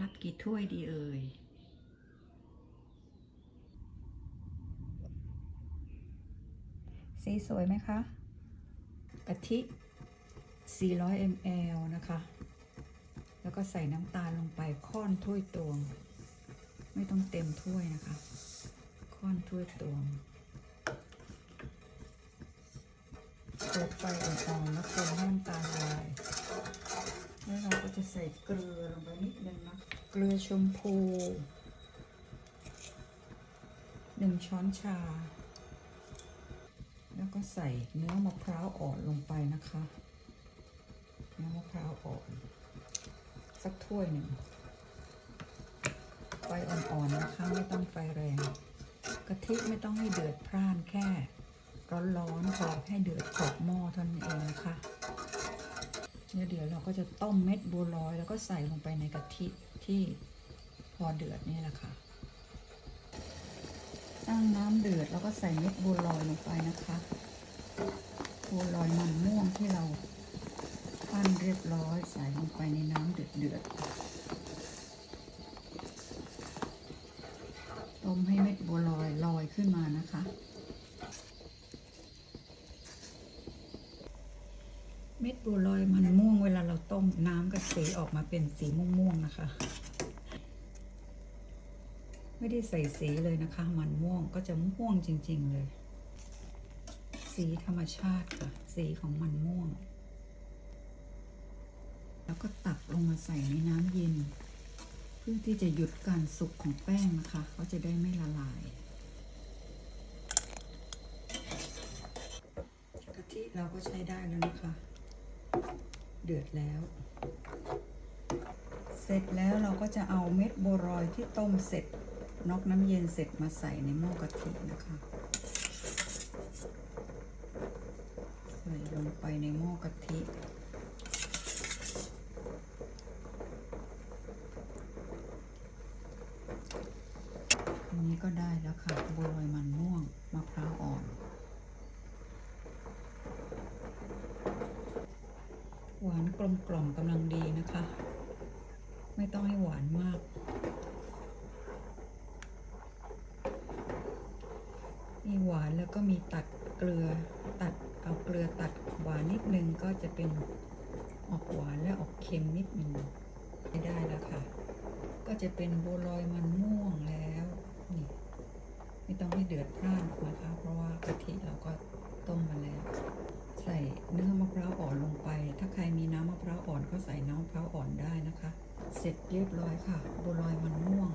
รับกี่ถ้วยดีเอ่ยสีสวยไหมคะกะทิ 400 ml นะคะ แล้วก็ใส่น้ำตาลลงไปค่อนถ้วยตวง ไม่ต้องเต็มถ้วยนะคะ ค่อนถ้วยตวงเปิดไฟอ่อนๆแล้วคนให้น้ำตาลละลาย แล้วเราก็จะใส่เกลือลงไปนิดนึงนะ เกลือชมพูหนึ่งช้อนชา แล้วก็ใส่เนื้อมะพร้าวอ่อนลงไปนะคะ เนื้อมะพร้าวอ่อน สักถ้วยหนึ่ง ไฟอ่อนๆนะคะ ไม่ต้องไฟแรงกะทิไม่ต้องให้เดือดพร่านแค่ร้อนๆพอให้เดือดขอบหม้อเท่านั้นเองนะคะ เดี๋ยวเราก็จะต้มเม็ดบัวลอย แล้วก็ใส่ลงไปในกะทิที่พอเดือดนี่แหละค่ะ ตั้งน้ำเดือดแล้วก็ใส่เม็ดบัวลอยลงไปนะคะ บัวลอยมันม่วงที่เราปั้นเรียบร้อยใส่ลงไปในน้ำเดือดเดือดๆต้มให้เม็ดบัวลอยลอยขึ้นมานะคะ เม็ดบัวลอยมันม่วงเวลาเราต้มน้ำก็สีออกมาเป็นสีม่วงๆนะคะ ไม่ได้ใส่สีเลยนะคะ มันม่วงก็จะม่วงจริง ๆเลย สีธรรมชาติค่ะ สีของมันม่วง แล้วก็ตักลงมาใส่ในน้ำเย็น เพื่อที่จะหยุดการสุกของแป้งนะคะ เขาจะได้ไม่ละลายกะทิเราก็ใช้ได้แล้วนะคะ เดือดแล้ว เสร็จแล้วเราก็จะเอาเม็ดบัวรอยที่ต้มเสร็จนอกน้ำเย็นเสร็จมาใส่ในหม้อกะทินะคะใส่ลงไปในหม้อกะทิอันนี้ก็ได้แล้วค่ะบัวลอยมันม่วงมะพร้าวอ่อน หวาน กลมกล่อมกำลังดีนะคะ ไม่ต้องให้หวานมาก มีหวานแล้วก็มีตัดเกลือตัดเอาเกลือตัดหวานนิดนึงก็จะเป็นออกหวานและออกเค็มนิดนึงไม่ได้แล้วค่ะ ก็จะเป็นบัวลอยมันม่วงแล้วนี่ไม่ต้องให้เดือดพร่านนะคะเพราะว่ากะทิเราก็ต้มมาแล้ว ใส่เนื้อมะพร้าวอ่อนลงไป ถ้าใคร พร้าวอ่อนได้นะคะ เสร็จเรียบร้อยค่ะบัวลอยมันม่วง